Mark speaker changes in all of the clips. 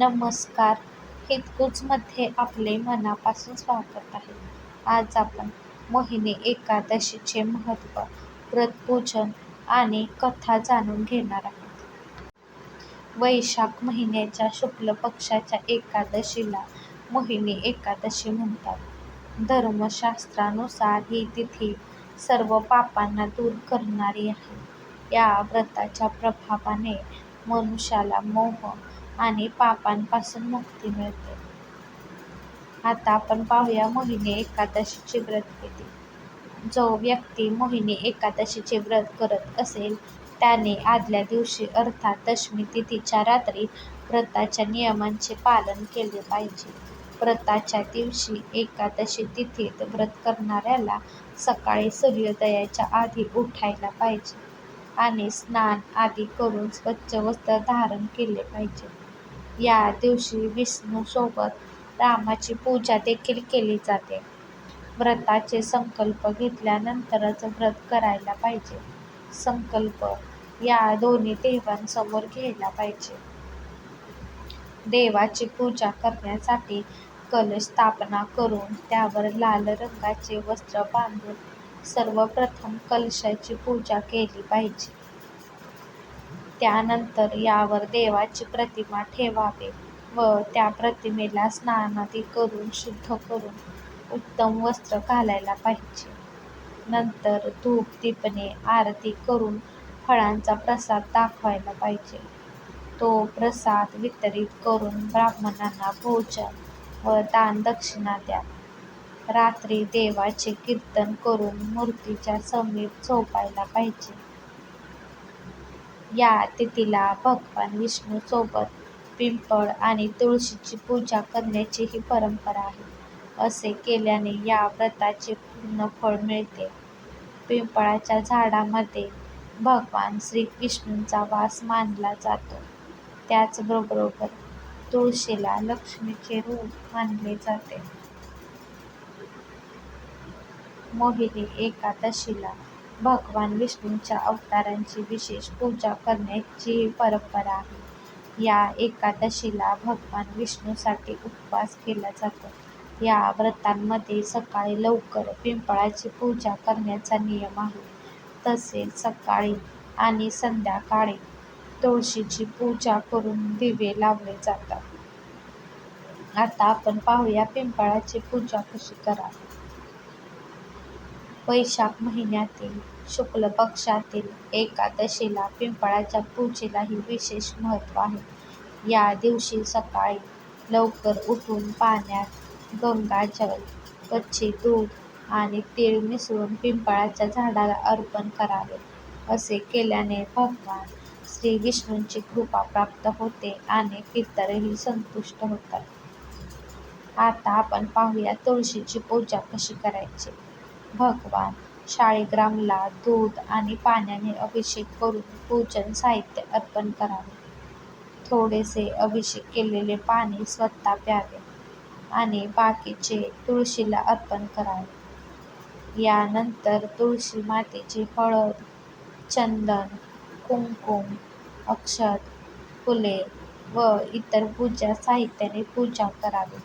Speaker 1: नमस्कार हितगुजमध्ये आपले मनापासून स्वागत आहे. आज आपण मोहिनी एकादशीचे महत्त्व, व्रतपूजन आणि कथा जाणून घेणार आहोत. वैशाख महिन्याच्या शुक्ल पक्षाच्या एकादशीला मोहिनी एकादशी म्हणतात. धर्मशास्त्रानुसार ही तिथी सर्व पापांना दूर करणारी आहे. या व्रताच्या प्रभावाने मनुष्याला मोह आणि पापांपासून मुक्ती मिळते. आता आपण पाहूया मोहिनी एकादशीची किती जो व्यक्ती मोहिनी एकादशीचे व्रत करत असेल त्याने आदल्या दिवशी अर्थात दशमी तिथीच्या रात्री व्रताच्या नियमांचे पालन केले पाहिजे. व्रताच्या दिवशी एकादशी तिथीत व्रत करणाऱ्याला सकाळी सूर्योदयाच्या आधी उठायला पाहिजे आणि स्नान आदी करून स्वच्छ वस्त्र धारण केले पाहिजे. या दिवशी विष्णूसोबत रामाची पूजा देखील केली जाते. व्रताचे संकल्प घेतल्यानंतरच व्रत करायला पाहिजे. संकल्प या दोन्ही देवांसमोर घ्यायला पाहिजे. देवाची पूजा करण्यासाठी कलश स्थापना करून त्यावर लाल रंगाचे वस्त्र बांधून सर्वप्रथम कलशाची पूजा केली पाहिजे. त्यानंतर यावर देवाची प्रतिमा ठेवावे व त्या प्रतिमेला स्नानादी करून शुद्ध करून उत्तम वस्त्र घालायला पाहिजे. नंतर धूप-दीपने आरती करून फळांचा प्रसाद दाखवायला पाहिजे. तो प्रसाद वितरित करून ब्राह्मणांना भोजन व दान-दक्षिणा द्या. रात्री देवाचे कीर्तन करून मूर्तीच्या समीप झोपायला पाहिजे. या तिथीला भगवान विष्णूसोबत पिंपळ आणि तुळशीची पूजा करण्याचीही परंपरा आहे. असे केल्याने या व्रताचे पूर्ण फळ मिळते. पिंपळाच्या झाडामध्ये भगवान श्रीविष्णूंचा वास मानला जातो. त्याचबरोबर तुळशीला लक्ष्मीचे रूप मानले जाते. मोहिनी एकादशीला भगवान विष्णूंच्या अवतारांची विशेष पूजा करण्याची परंपरा आहे. या एकादशीला भगवान विष्णूसाठी उपवास केला जातो. या व्रतांमध्ये सकाळी लवकर पिंपळाची पूजा करण्याचा नियम आहे. तसेच सकाळी आणि संध्याकाळी तुळशीची पूजा करून दिवे लावले जातात. आता आपण पाहूया पिंपळाची पूजा कशी करावी. वैशाख महिन्यातील शुक्ल पक्षातील एकादशीला पिंपळाच्या पूजेलाही विशेष महत्त्व आहे. या दिवशी सकाळी लवकर उठून पाण्यात गंगाजल, कच्चे दूध आणि तीळ मिसळून पिंपळाच्या झाडाला अर्पण करावे. असे केल्याने भगवान श्री विष्णूंची कृपा प्राप्त होते आणि पितरही संतुष्ट होतात. आता आपण पाहूया तुळशीची पूजा कशी करायची. भगवान शाळीग्रामला दूध आणि पाण्याने अभिषेक करून पूजन साहित्य अर्पण करावे. थोडेसे अभिषेक केलेले पाणी स्वतः प्यावे आणि बाकीचे तुळशीला अर्पण करावे. यानंतर तुळशी मातेची हळद, चंदन, कुंकुम, अक्षत, फुले व इतर पूजा साहित्याने पूजा करावी.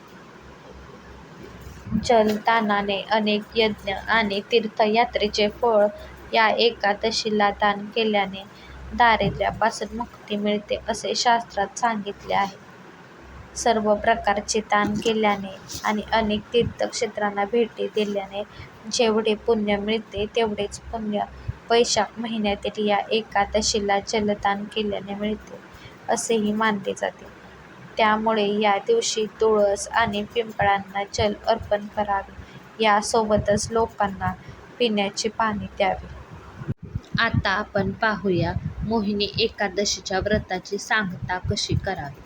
Speaker 1: जलदानाने अनेक यज्ञ आणि तीर्थयात्रेचे फळ या एकादशीला दान केल्याने दारिद्र्यापासून मुक्ती मिळते असे शास्त्रात सांगितले आहे. सर्व प्रकारचे दान केल्याने आणि अनेक तीर्थक्षेत्रांना भेटी दिल्याने जेवढे पुण्य मिळते तेवढेच पुण्य वैशाख महिन्यातील या एकादशीला जलदान केल्याने मिळते असेही मानले जाते. त्यामुळे या दिवशी तुळस आणि पिंपळांना जल अर्पण करावे. यासोबतच लोकांना पिण्याचे पाणी द्यावे. आता आपण पाहूया मोहिनी एकादशीच्या व्रताची सांगता कशी करावी.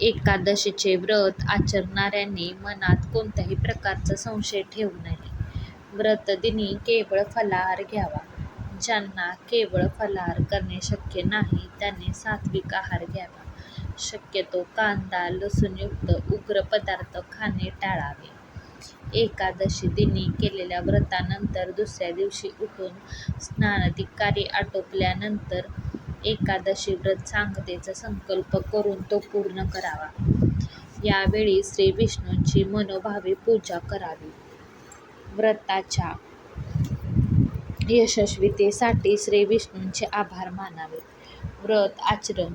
Speaker 1: एकादशीचे व्रत आचरणाऱ्यांनी मनात कोणत्याही प्रकारचा संशय ठेवू नये. व्रतदिनी केवळ फलाहार घ्यावा. ज्यांना केवळ फलाहार करणे शक्य नाही त्यांनी सात्त्विक आहार घ्यावा. शक्यतो कांदा, लसूणयुक्त उग्र पदार्थ खाणे टाळावे. एकादशी दिनी केलेल्या व्रतानंतर दुसऱ्या दिवशी उठून स्नानादी आटोपल्यानंतर एकादशी व्रत सांगतेचा संकल्प करून तो पूर्ण करावा. यावेळी श्री विष्णूंची मनोभावे पूजा करावी. व्रताच्या यशस्वीतेसाठी श्री विष्णूंचे आभार मानावे. व्रत आचरण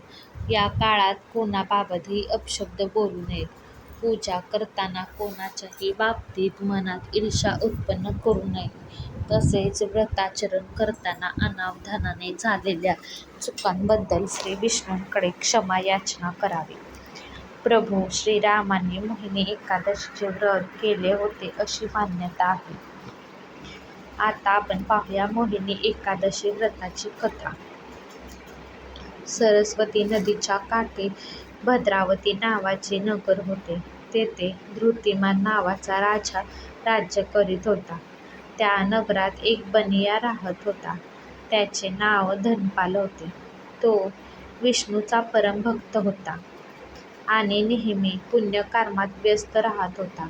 Speaker 1: या काळात कोणाबाबतही अपशब्द बोलू नयेत. पूजा करताना कोणाच्याही बाबतीत मनात ईर्ष्या उत्पन्न करू नये. तसेच व्रताचरण करताना अनावधानाने झालेल्या चुकांबद्दल श्री विष्णूंकडे क्षमा याचना करावी. प्रभू श्रीरामांनी मोहिनी एकादशीचे व्रत केले होते अशी मान्यता आहे. आता आपण पाहूया मोहिनी एकादशी व्रताची कथा. सरस्वती नदीच्या काठी भद्रावती नावाचे नगर होते. तेथे धृतिमान नावाचा राजा राज्य करीत होता. त्या नगरात एक बनिया राहत होता. त्याचे नाव धनपाल होते. तो विष्णूचा परम भक्त होता आणि नेहमी पुण्यकर्मात व्यस्त राहत होता.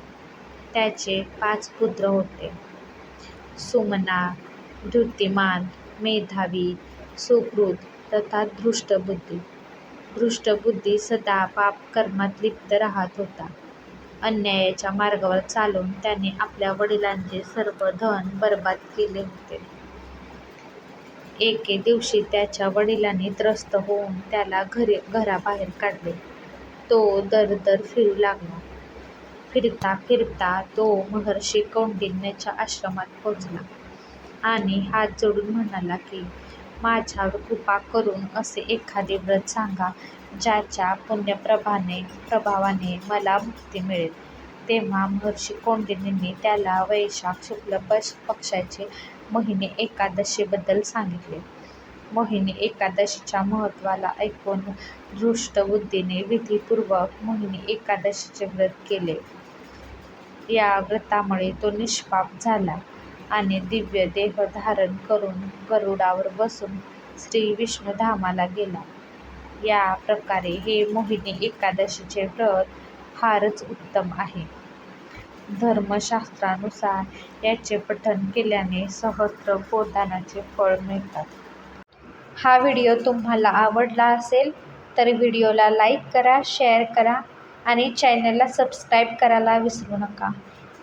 Speaker 1: त्याचे पाच पुत्र होते. सुमना, धृतिमान, मेधावी, सुकृत तथा धृष्टबुद्धी. धृष्टबुद्धी सदा पापकर्मात लिप्त राहत होता. अन्यायाच्या मार्गावर चालून त्याने आपल्या वडिलांचे सर्व धन बरबाद केले होते. एके दिवशी त्याच्या वडिलांनी त्रस्त होऊन त्याला घरी घराबाहेर काढले. तो दर-दर फिरू लागला. फिरता फिरता तो महर्षी कौंडिन्याच्या आश्रमात पोचला आणि हात जोडून म्हणाला की, माझ्यावर कृपा करून असे एखादे व्रत सांगा ज्याच्या पुण्यप्रभाने प्रभावाने मला मुक्ती मिळेल. तेव्हा महर्षी कोंडिनींनी त्याला वैशाख शुक्ल पश पक्षाचे मोहिनी एकादशीबद्दल सांगितले. मोहिनी एकादशीच्या महत्त्वाला ऐकून धृष्टबुद्धीने विधीपूर्वक मोहिनी एकादशीचे व्रत केले. या व्रतामुळे तो निष्पाप झाला आणि दिव्य देह धारण करून गरुडावर बसून श्री विष्णुधामाला गेला. या प्रकारे हे मोहिनी एकादशीचे व्रत फारच उत्तम आहे. धर्मशास्त्रानुसार याचे पठण केल्याने सहस्त्र गोदानाचे फळ मिळतात. हा व्हिडिओ तुम्हाला आवडला असेल तर व्हिडिओला लाईक करा, शेअर करा आणि चॅनलला सबस्क्राईब करायला विसरू नका.